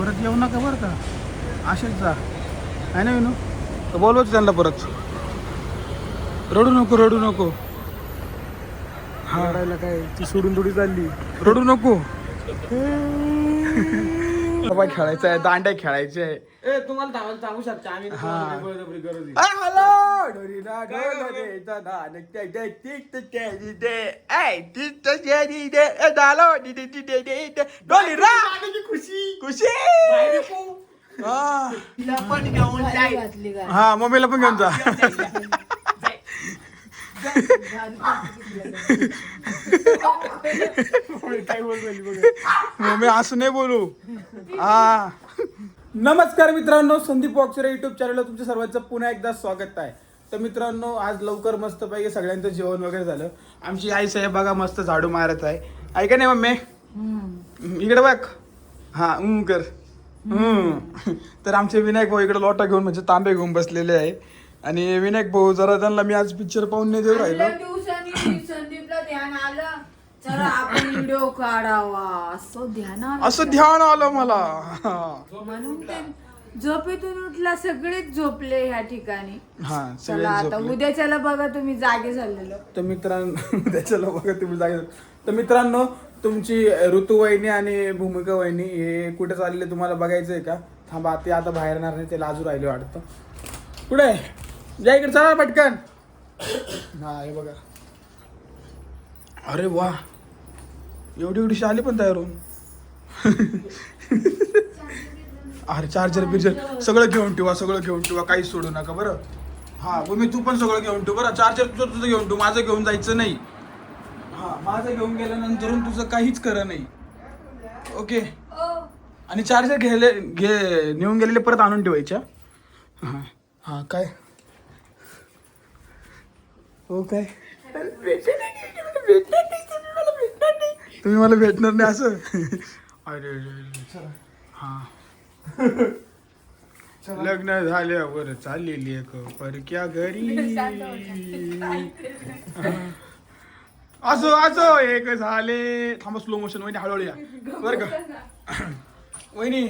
परत येऊ नका बरं का. असेच जा. आहे ना विनू? तर बोलवच त्यांना परत. रडू नको रडू नको. हा. रडायला काय? ती सोडून थोडी चालली. रडू नको. बाबा खेळायचं आहे दांड्या खेळायचे आहे ए तुम्हाला थांबायला शकता. आम्ही हा. बळजबरी गरज दे, दे. डोलीरा खुशी! हा. घातली. हा मम्मीला पण घेऊन जा. काय बोलली बघ मम्मी असं नाही बोलू. हा. नमस्कार मित्रांनो संदीप वॉक्सरे युट्यूब चॅनलला तुमच्या सर्वांचं पुन्हा एकदा स्वागत आहे. तर मित्रांनो आज लवकर मस्त पैकी सगळ्यांचं जेवण वगैरे झालं. आमची आई साहेब बघा मस्त झाडू मारत आहे. ऐका नाही मम्मी. इकडे बघ. हा हम्म कर. हम्म. तर आमचे विनायक भाऊ इकडे लोटा घेऊन म्हणजे तांबे घेऊन बसलेले आहे. आणि विनायक भाऊ जरा त्यांना मी आज पिक्चर पाहून नाही देऊ राहिलो. संदीपला ध्यान आलं. चला आपण व्हिडिओ काढावा. असं ध्यान आलं असं ध्यान आलं मला. म्हणून ते झोपेतून उठला सगळेच झोपले ह्या ठिकाणी. हा चला आता झोपले. उद्याच्याला बघा तुम्ही जागे झालेलो. तर मित्रांनो त्याच्याला बघा तुम्ही जागे तर मित्रांनो तुमची ऋतुवाहिनी आणि भूमिका वहिनी हे कुठे चालले तुम्हाला बघायचं आहे का? थांबा ते आता बाहेर येणार नाही ते लाजू राहिले वाटतं. कुठे आहे? या इकडे चला पटकन. हा हे बघा. अरे वा. एवढी एवढीशी आली पण तयार होऊन. अरे चार्जर बिर्जर सगळं घेऊन ठेवा सगळं घेऊन ठेवा काहीच सोडू नका बरं. हां मग मी तू पण सगळं घेऊन ठेव बरं. चार्जर तुझं तुझं घेऊन ठेव माझं घेऊन जायचं नाही. हां माझं घेऊन गेल्यानंतर तुझं काहीच खरं नाही. ओके. आणि चार्जर घ्यायला घे नेऊन गेलेले परत आणून ठेवायच्या हां. हां काय? हो काय? तुम्ही मला भेटणार नाही असं. अरे हा. लग्न झाल्यावर चाललेली एक परक्या घरी. असो असो एक झाले. थांबा स्लो मोशन वहिनी हळूहळू या. बरं का? वहिनी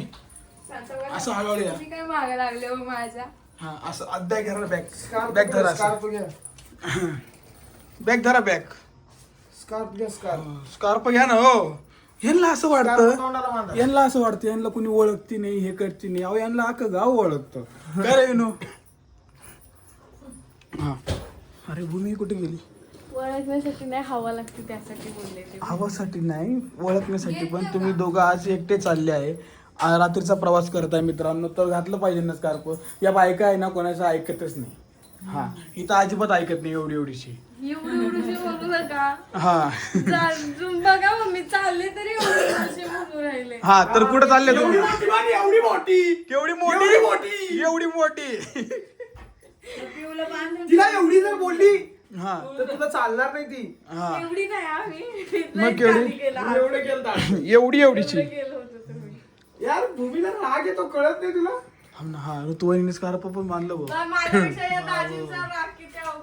असं हळूहळू या. काय मागे लागले हो माझ्या? हा असं अध्याय घरा बॅग बॅग धरा बॅग धरा बॅग स्कार्फ घ्या स्कार्फ. स्कार्प घ्या ना हो. यांना असं वाटतं तोंडाला बांधा. यांना असं वाटतं यांना कुणी ओळखती नाही हे करते नाही. अहो यांना अख्खं गाव ओळखतं. काय रे विनू? हा. अरे भूमी कुठे गेली? ओळखण्यासाठी नाही हवा लागते त्यासाठी बोलले ते. आवासाठी नाही ओळखण्यासाठी पण तुम्ही दोघं आज एकटे चालले आहे. आ, रात्रीचा प्रवास करताय मित्रांनो तर घातलं पाहिजे ना स्कार्प या बायका आहे ना कोणाचं ऐकतच नाही. हा. इथं अजिबात ऐकत नाही एवढी एवढीशी. एवढी एवढीशी बोलू नका. हा. चाल- तुम्ही बघा मम्मी चालले तरी एवढी एवढीशी राहिले. हा तर कुठं चालले तुम्ही? एवढी मोठी केवढी मोठी. मोठी? एवढी मोठी. पिऊला बांधून तिला एवढी जर बोलली हा. तर तुला चालणार नाही ती. हा. एवढी नाही आम्ही? मग केवढी? गेला. एवढं केलं एवढी एवढीची गेलो होतो तुम्ही. यार भूमीला राग येतो कळत नाही तुला? ना, हा पण बांधलं.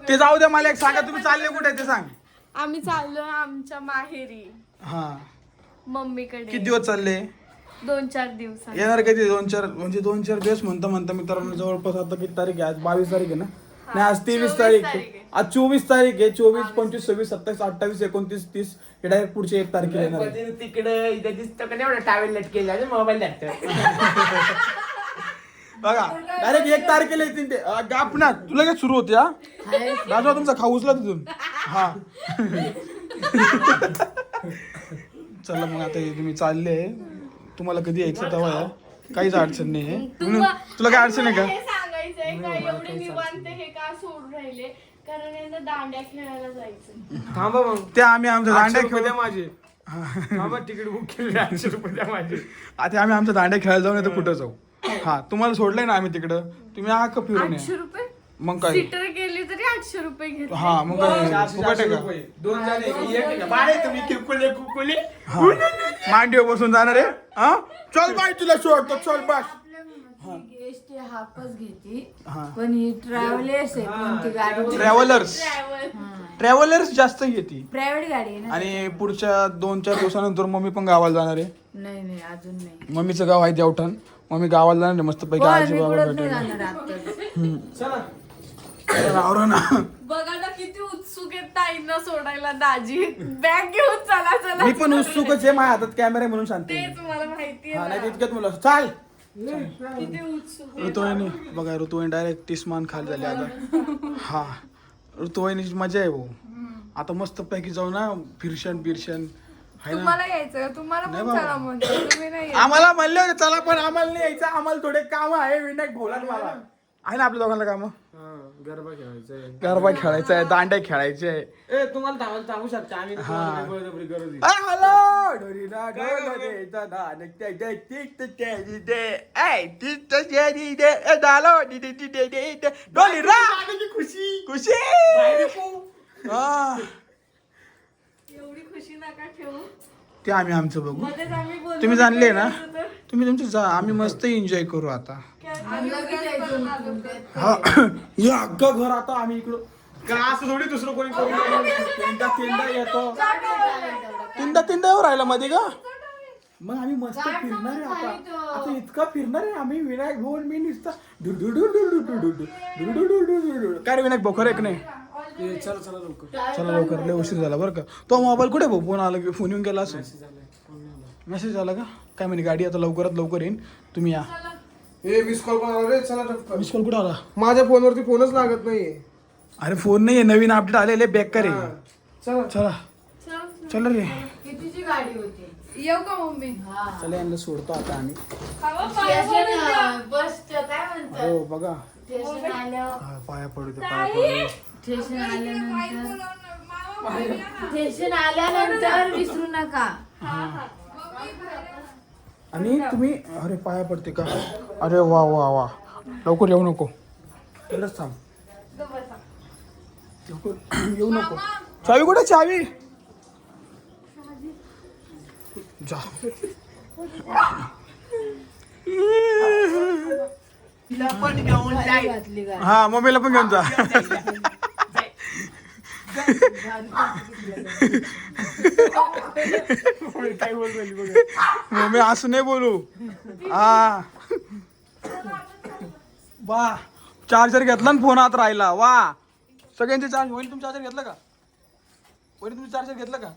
ते जाऊ द्या मला एक सांगा तुम्ही चालले कुठे ते सांग. आम्ही चाललो आमच्या माहेरी. हा. मम्मीकडे. किती दिवस चालले? दोन चार दिवसांनी येणार कधी? दोन चार म्हणजे दोन चार दिवस म्हणता म्हणता मित्रांनो जवळपास आता किती तारीख आहे? आज बावीस तारीख आहे ना? नाही आज तेवीस 24 तारीख. तारीख आहे. आहे. आज चोवीस तारीख आहे. चोवीस पंचवीस सव्वीस सत्तावीस अठ्ठावीस एकोणतीस तीस. हे डायरेक्ट पुढचे एक तारखेला येणार आहे. तिकडे इथे दिसतं का नाही? एवढा टावेल लटकेला मोबाईल लागतं. बघा डायरेक्ट एक तारखेला येतील ते. गाप ना तुला काय सुरू होते हा? राजवा तुमचा खाऊ उचला तिथून. हा. चला मग आता हे तुम्ही चालले. तुम्हाला कधी यायचं तेव्हा या काहीच अडचण नाही आहे. म्हणून तुला काय अडचण आहे का? हे सांगायचंय का? एवढे निवांत हे का सोडून राहिले? कारण यांना दांड्या खेळायला जायचं थांबा मग. ते आम्ही आमच्या दांड्या दांड्या खेळू द्या माझे. थांबा तिकीट बुक केले आठशे रुपये द्या माझे. आता आम्ही आमच्या दांड्या खेळायला जाऊ नाही तर कुठं जाऊ? हा तुम्हाला सोडलंय ना आम्ही तिकडं. तुम्ही हा का फिरून आठशे या रुपये? मग काय? सीटर गेली तरी आठशे रुपये घेतले. हा मग काय? चारशे फुकट चारशे आहे का? रुपये. दोन जण एक एक आहे का? बाळे तुम्ही किरकुले कुकुले हा. मांडीवर बसून जाणार आहे. हा? चल बाय तुला सोडतो. चल बस. घेते. हा. पण ही ट्रॅव्हलर्स आहे कोणती गाडी ट्रॅव्हलर्स ट्रॅव्हल ट्रॅव्हलर्स जास्त घेते. प्रायव्हेट गाडी आहे ना आणि पुढच्या दोन चार दिवसानंतर मम्मी पण गावाला जाणार आहे. नाही नाही अजून नाही. मम्मीचं गाव आहे देवठाण. मम्मी गावाला जाणार आहे मस्त पैकी आजी मी बाबा भेटायला. ना. बघा ना किती उत्सुक आहेत ताईंना सोडायला दाजी. बॅग घेऊन चला चला. मी पण उत्सुकच आहे माझ्या हातात कॅमेरा आहे म्हणून शांती. तेच मला माहिती हा नाही आहे तितक्यात मुलं चाल. किती उत्सुक आहे. ऋतुवाहिनी बघा ऋतुवाहिनी डायरेक्ट टिस्मान खाली झाली आता. हा. ऋतुवाहिनीची मजा आहे भाऊ. आता मस्त पैकी जाऊ ना फिरशन बिरशन. आहे ना? तुम्हाला यायचं? तुम्हाला नाही पण बाबा. चला म्हणतो तुम्ही नाही येत. आम्हाला म्हणले होते चला पण आम्हाला नाही यायचं आम्हाला थोडे काम आहे विनायक भोला मला. आहे ना आपल्या दोघांना काम? हा, गरबा खेळायचंय. गरबा खेळायचा आहे दांड्या खेळायचे. आहे ए तुम्हाला थांबू शकता आम्ही तर. तुम्हाला काही बळजबरी गरज आहे. अरे हॅलो! डोरीना दादा दे ए खुशी. खुशी! हा. खुशी नका ठेवू. ते आम्ही आमचं बघू. तुम्ही जाणले ना? तुम्ही तुमचं जा आम्ही मस्त एन्जॉय करू आता. हा हे अख्खं घर आता आम्ही इकडं असं थोडी दुसरं कोणी करू नये. तीनदा तीनदा येतो. तीनदा तीनदा येऊ राहिला मध्ये का मग आम्ही मस्त फिरणार आहे आता. आता इतका फिरणार आहे आम्ही विनायक भवन मी नुसतं काय विनायक बोखर एक नाही चला चला लवकर. चला लवकर लय उशीर झाला बरं का. तो मोबाईल कुठे भाऊ? फोन आला की फोन येऊन गेला असेल. मेसेज आला. का? काय म्हणे गाडी आता लवकरात लवकर येईन. तुम्ही या. ए मिस कॉल पण आला रे? चला टपकन. मिस कॉल कुठं आला? माझ्या फोनवरती फोनच लागत नाहीये. अरे फोन नाही नवीन अपडेट आलेले बॅक करे चला. चला. चला रे. कितीची गाडी होती? येऊ का मम्मी? हा. चला यांना सोडतो आता आम्ही. काय म्हणतात? हो बघा. हा, पाया पडू दे पाया पडू दे. स्टेशन आल्यानंतर स्टेशन आल्यानंतर विसरू नका. आणि तुम्ही अरे पाया पडते का? अरे वा वा वा. लवकर येऊ नको. तिकडेच थांब. लवकर येऊ नको. चावी कुठे चावी. जा. हा मम्मीला पण घेऊन जा. काय मम्मी असं नाही बोलू. हा. वा. चार्जर घेतला ना फोन आत राहिला. वा. सगळ्यांचे चार्ज होईल तुम्ही चार्जर घेतलं का? होईल तुम्ही चार्जर घेतलं का?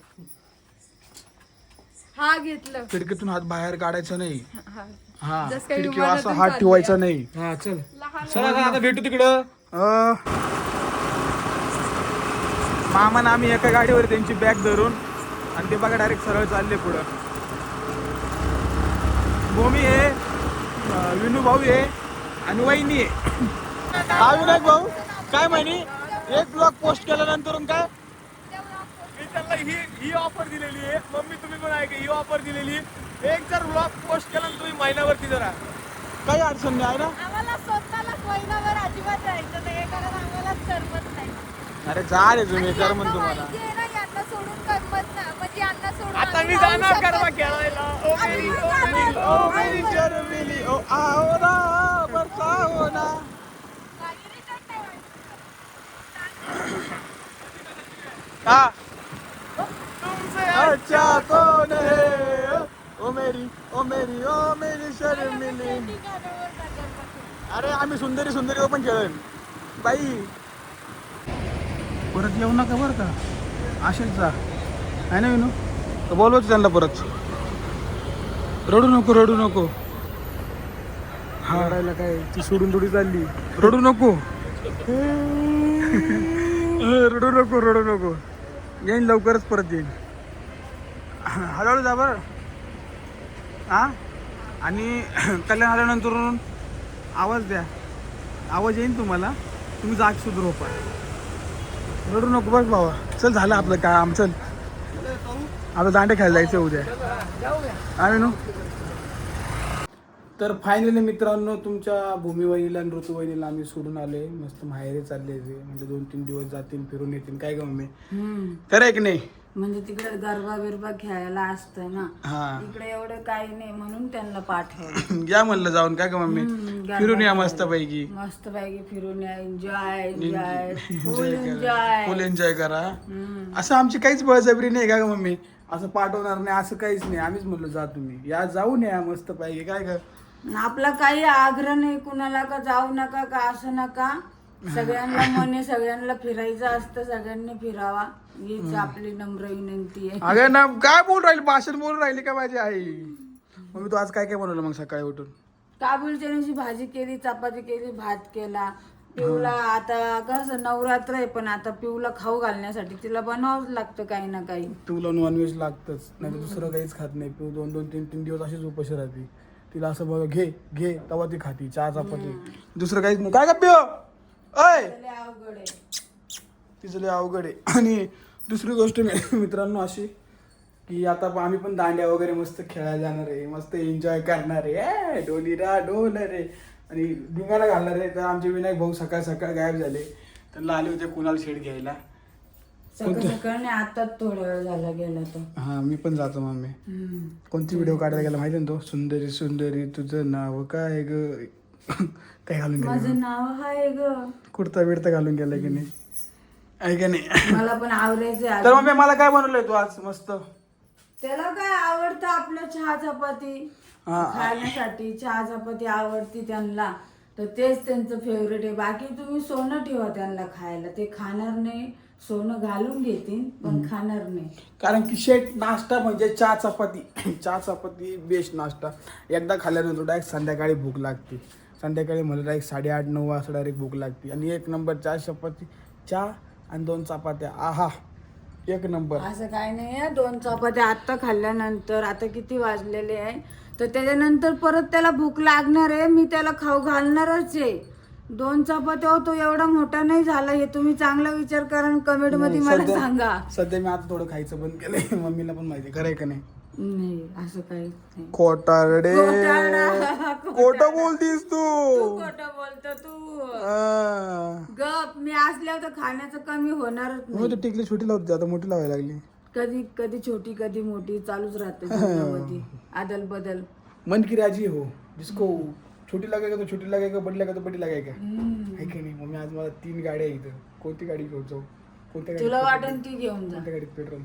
हा घेतलं. खिडकीतून हात बाहेर काढायचा नाही. हा. हा. जसं काही खिडकीवर असा हात ठेवायचा नाही. हा चल. लहान चला चला, आता भेटू तिकडं. अं, मामानं आम्ही एका गाडीवर त्यांची बॅग धरून आणि ते बघा डायरेक्ट सरळ चालले पुढं. भूमी आहे विनू भाऊ आहे आणि वहिनी आहे. हा विनायक भाऊ काय म्हणे? एक ब्लॉग पोस्ट केल्यानंतर काय? मी त्यांना ही ही ऑफर दिलेली आहे. मम्मी तुम्ही पण आहे ही ऑफर दिलेली आहे. एक जर ब्लॉग पोस्ट केला तुम्ही महिन्यावरती जरा. काही अडचण नाही आहे ना? आम्हाला स्वतःला महिनाभर अजिबात राहायचं नाही. कारण आम्हाला करमत नाही. अरे जा रे तुम्ही कर म्हण तुम्हाला माहिती आहे ना यांना सोडून करमत ना. म्हणजे यांना सोडून आता मी जाणार गरबा. खेळायला. ओ मेरी ओ मेरी ओ मेरी. शर्मिली ओ आओ ना बरसाओ ना हा अच्छा कौन है ओ मेरी ओ मेरी ओ मेरी शर्मिली. अरे आम्ही सुंदरी सुंदरी पण खेळेन बाई परत येऊ नका बरं का. असेच जा. आहे ना विनू? तर बोलवच त्यांना परत. रडू नको रडू नको. हा. रडायला काय? ती सोडून थोडी चालली. रडू नको. रडू नको रडू नको. येईन लवकरच परत येईन. हळूहळू जा बरं. हा? आणि कल्याण आल्यानंतर आवाज द्या. आवाज येईन तुम्हाला. तुम्ही जाग सुधरू पण रडू नको बघ बाबा चल झालं आपलं काम चल. आता दांडे खेळायला जायचं उद्या. आम्ही नो? तर फायनली मित्रांनो तुमच्या भूमीवहिनीला आणि ऋतुवहिनीला आम्ही सोडून आलोय. मस्त माहेरी चालले म्हणजे दोन तीन दिवस जातील फिरून येतील. काय ग हम्म. खरं आहे की नाही? म्हणजे तिकडे गरबा बिरबा खेळायला असतं ना. हा. इकडे एवढं काही नाही म्हणून त्यांना पाठवलं. या म्हणलं जाऊन काय ग मम्मी? गरबा फिरून या. मस्त पैकी मस्त पैकी फिरून या. Enjoy enjoy full enjoy full enjoy करा. असं आमची काहीच बळजबरी नाही का ग मम्मी? असं पाठवणार नाही असं काहीच नाही. आम्हीच म्हणलो जा तुम्ही. या जाऊन या मस्त पैकी काय ग? आपला काही आग्रह नाही कुणाला का जाऊ नका का असं नका. सगळ्यांना मने सगळ्यांना फिरायचं असतं सगळ्यांनी फिरावा. हीच आपली नम्र विनंती आहे. अगं ना काय बोल राहिली? भाषण बोल राहिली का माझी आई? मम्मी तू आज काय काय बनवलं मग सकाळी उठून? काबुल चण्याची भाजी केली चपाती केली भात केला. पिऊला आता कसं नवरात्र आहे पण आता पिऊला खाऊ घालण्यासाठी तिला बनावंच लागतं काही ना काही. तुला नॉनव्हेज लागतच. नाही दुसरं काहीच खात नाही. तू दोन दोन तीन तीन दिवस अशीच उपाशी राहते. तिला असं बघ घे घे तवा ती खाती चहा चपाती. दुसरं काहीच नाही. काय का पिओ अय अवघड आहे. तिचं लय अवघड आहे. आणि दुसरी गोष्ट मी- मित्रांनो अशी की आता प- आम्ही पण दांड्या वगैरे मस्त खेळायला जाणार आहे. मस्त एन्जॉय करणार आहे. ए, डोलीरा डोल रे. आणि धिंगाणा घालणार आहे. तर आमचे विनायक भाऊ सकाळ सकाळ गायब झाले. त्यांना आले होते कुणाल शेड घ्यायला. सकाळ सकाळ नाही आता थोडा वेळ झाला गेला तो. हा मी पण जातो मम्मी. कोणती व्हिडिओ काढायला गेला माहिती ना तो? सुंदरी सुंदरी तुझं नाव काय ग? काय घालून गेला माझं नाव हाय ग. कुर्ता बिडता घालून गेला की नाही? आहे का नाही? मला पण आवडायचं तर मम्मी मला काय बनवलंय तू आज मस्त? त्याला काय आवडतं आपलं चहा चपाती? हा. खाण्यासाठी चहा चपाती आवडती त्यांना. तर तेच त्यांचं फेवरेट आहे. बाकी तुम्ही सोनं ठेवा त्यांना खायला. ते खाणार नाही. सोनं घालून घेतील पण खाणार नाही. कारण की शेट नाश्ता म्हणजे चहा चपाती. चहा चपाती बेस्ट नाश्ता. एकदा खाल्ल्यानंतर डायरेक्ट संध्याकाळी भूक लागते. संध्याकाळी मला डायरेक्ट साडेआठ नऊ वाजता डायरेक्ट भूक लागते. आणि एक नंबर चहा चपाती चहा आणि दोन चपात्या. आहा एक नंबर असं काय नाही आहे. दोन चपात्या आत्ता खाल्ल्यानंतर आता किती वाजलेले आहे? तर त्याच्यानंतर परत त्याला भूक लागणार आहे. मी त्याला खाऊ घालणारच आहे. दोन चपात्या होतो एवढा मोठा नाही झाला हे तुम्ही चांगला विचार करा कमेंटमध्ये मला सांगा. सध्या मी आता थोडं खायचं बंद केलंय. मम्मीला पण माहिती खरंय का नाही? नाही असं नाही. खोटारडे खोटारडा. खोट बोलतीस तू. तू खोटं बोलतो तू. गप मी असल्यावर तर खाण्याचं कमी होणारच हो नाही. टिकली छोटी लावते आता मोठी लावायला लागली. कधी कधी छोटी कधी मोठी चालूच राहते जीवनामध्ये आदल बदल मन की राजी हो जिसको छोटी लगेगा तो छोटी लगेगा बड़ी लगेगा तो बड़ी लगेगा है की नाही मम्मी आज मला तीन गाड्या आहे इथं कोणती गाडी घेऊन जाऊ कोणत्या गाडीत तुला? वाटेल ती घेऊन जा. कोणत्या गाडीत पेट्रोल?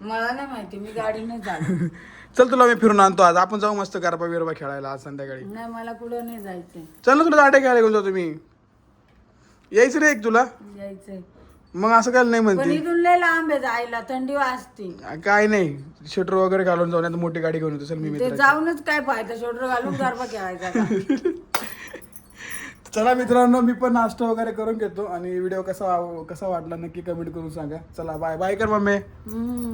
मला नाही माहिती मी गाडीने जाणार. चल तुला मी फिरून आणतो आज. आपण जाऊ मस्त गरबा बिरबा खेळायला आज संध्याकाळी. नाही मला कुठं नाही जायचंय. चल ना तुला दांड्या खेळायला घेऊन जाऊ तुम्ही यायचं रे एक तुला. मग असं काय नाही पण म्हणते इथून लय लांब आहे जायला थंडी वाजते. काय नाही. शटर वगैरे घालून जाऊ नाही मोठी गाडी घेऊन येतो. चल मी ते मित्र जाऊनच काय फायदा? शोल्डर घालून गरबा खेळायचा का? चला मित्रांनो मी पण नाश्ता वगैरे करून घेतो आणि व्हिडिओ कसा कसा वाटला नक्की कमेंट करून सांगा. चला बाय. बाय कर मम्मी. हम्म.